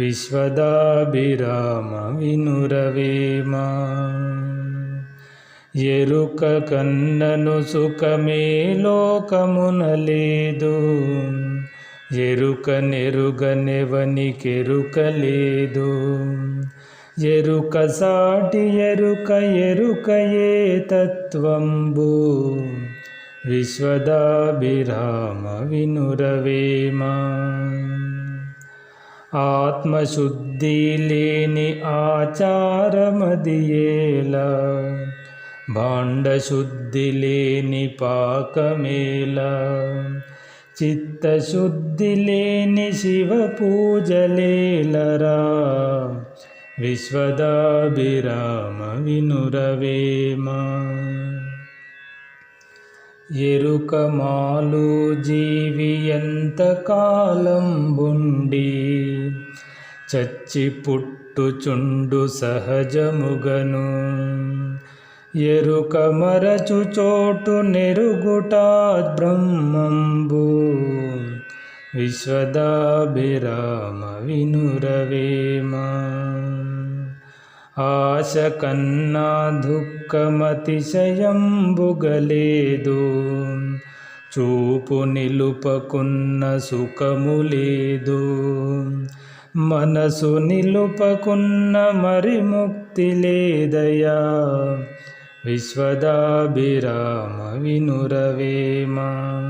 విశ్వదాభిరామ వినురవేమ ఎరుక కన్నను సుఖమే లోకమున లేదు. ఎరుక నెరుగనెవనికెరుక లేదు. ఎరుక సాటి ఎరుక ఎరుకయే తత్వంబు. విశ్వదాభిరామ వినురవేమా ఆత్మశుద్ధి లేని ఆచారమదియేలా భాండశుద్ధి లేని పాకమేలా చిత్తశుద్ధి లేని శివ పూజలేలరా విశ్వదాభిరామ వినురవేమా ఎరుకమాలు జీవి ఎంత కాలం బుండి చచ్చి పుట్టుచుండు సహజముగను. ఎరుక మరచు చోటు నెరుగుటా బ్రహ్మంబు. విశ్వదాభిరామ వినురవేమా. ఆశ కన్నా దుఃఖమతిశయంబుగలేదు. చూపు నిలుపకున్న సుఖము లేదు మనసు నిలుపకున్న మరి ముక్తి లేదయా విశ్వదాభిరామ వినురవేమా.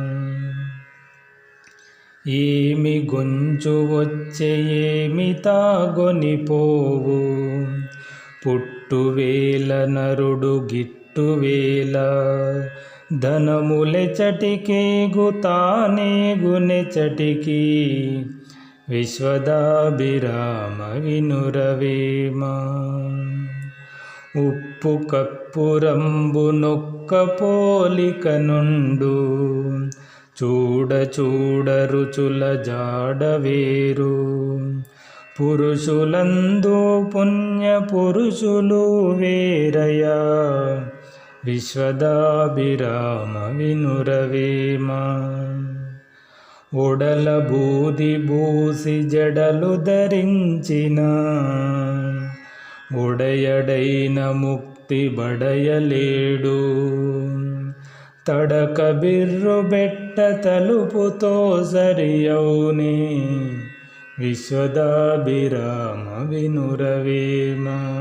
ఏమి గొంచు వచ్చే ఏమి తాగొనిపోవు పుట్టువేల నరుడు గిట్టువేల. ధనములెచటికి గుతానే గునెచటికి విశ్వదాభిరామ వినురవేమ ఉప్పు కప్పురంబు నొక్క పోలిక నుండు చూడ చూడ రుచుల జాడవేరు పురుషులందు పుణ్య పురుషులు వేరయా విశ్వదాభిరామ వినురవేమా ఒడల బూది బూసి జడలు ధరించిన ఉడయడైన ముక్తి బడయలేడు. తడక బిర్రు బెట్ట తలుపుతో సరియౌని విశ్వదాభిరామ వినురవేమా.